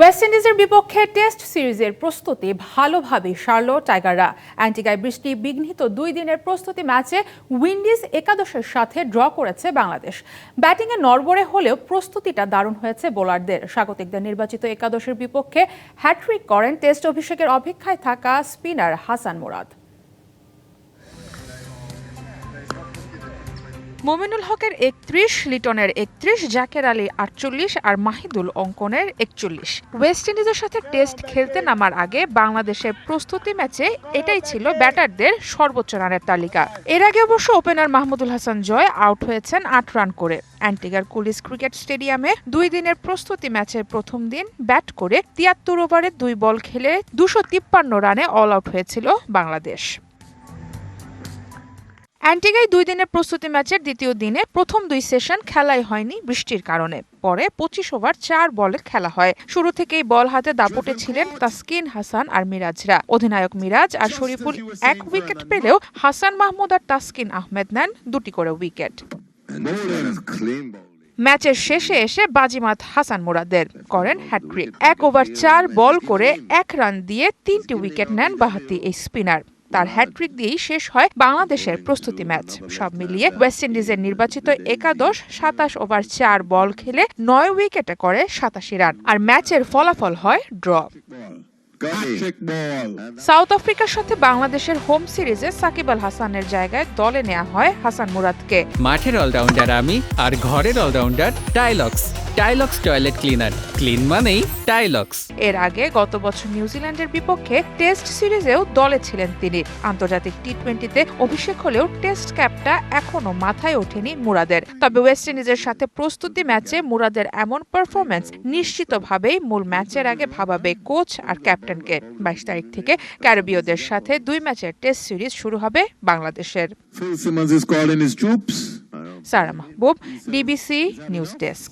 West ইন্ডিজের বিপক্ষে test সিরিজের প্রস্তুতি ভালোভাবে সারল টাইগাররা অ্যান্টিকায় বৃষ্টি বিঘ্নিত দুই দিনের প্রস্তুতি ম্যাচে উইন্ডিজ একাদশের সাথে ড্র করেছে বাংলাদেশ। ব্যাটিংয়ে নরবরে হলেও প্রস্তুতিটা দারুণ হয়েছে বোলারদের। স্বাগতিকদের নির্বাচিত একাদশের বিপক্ষে হ্যাট্রিক করেন টেস্ট অভিষেকের অপেক্ষায় থাকা স্পিনার হাসান মোরাদ। মোমিনুল হকের একত্রিশ, লিটনের একত্রিশ, জাকের আলী আটচল্লিশ আর মাহিদুল অঙ্কনের একচল্লিশ। ওয়েস্ট ইন্ডিজের সাথে টেস্ট খেলতে নামার আগে বাংলাদেশের প্রস্তুতি ম্যাচে এটাই ছিল ব্যাটারদের সর্বোচ্চ রানের তালিকা। এর আগে অবশ্য ওপেনার মাহমুদুল হাসান জয় আউট হয়েছেন আট রান করে। অ্যান্টিগার কুলিস ক্রিকেট স্টেডিয়ামে দুই দিনের প্রস্তুতি ম্যাচের প্রথম দিন ব্যাট করে তিয়াত্তর ওভারে দুই বল খেলে দুশো তিপ্পান্ন রানে অল আউট হয়েছিল বাংলাদেশ। অ্যান্টিগায় দুই দিনের প্রস্তুতি ম্যাচের দ্বিতীয় দিনে প্রথম দুই সেশন খেলাই হয়নি বৃষ্টির কারণে। পরে পঁচিশ ওভার চার বলে খেলা হয়। শুরু থেকেই বল হাতে দাপটে ছিলেন তাসকিন হাসান আর মিরাজরা। অধিনায়ক মিরাজ আর শরীফুল এক উইকেট পেলেও হাসান মাহমুদ আর তাসকিন আহমেদ নেন দুটি করে উইকেট. ম্যাচের শেষে এসে বাজিমাত হাসান মুরাদের করেন হ্যাট্রিক এক ওভার চার বল করে এক রান দিয়ে তিনটি উইকেট নেন বাহাতি এই স্পিনার। তার হ্যাট্রিক দিয়েই শেষ হয় বাংলাদেশের প্রস্তুতি ম্যাচ। সব মিলিয়ে ওয়েস্ট ইন্ডিজের নির্বাচিত একাদশ সাতাশ ওভার চার বল খেলে নয় উইকেটে করে সাতাশি রান আর ম্যাচের ফলাফল হয় ড্র. সাউথ আফ্রিকার সাথে বাংলাদেশের হোম সিরিজে সাকিব আল হাসানের জায়গায় দলে নেওয়া হয় হাসান মুরাদকে। মাঠের অলরাউন্ডার আমি আর ঘরের allrounder Tylox Tylox toilet cleaner clean মানেই টাইলক্স এর আগে গত বছর নিউজিল্যান্ডের বিপক্ষে টেস্ট সিরিজেও দলে ছিলেন তিনি। আন্তর্জাতিক টি টোয়েন্টিতে অভিষেক হলেও টেস্ট ক্যাপটা এখনও মাথায় ওঠেনি মুরাদের। তবে ওয়েস্ট ইন্ডিজের সাথে প্রস্তুতি ম্যাচে মুরাদের এমন পারফরমেন্স নিশ্চিতভাবেই মূল ম্যাচের আগে ভাবাবে কোচ আর ক্যাপ্টেনকে। বাইশ তারিখ থেকে ক্যারিবীয়দের সাথে দুই ম্যাচের টেস্ট সিরিজ শুরু হবে বাংলাদেশের. Sara Mahbub DBC news desk.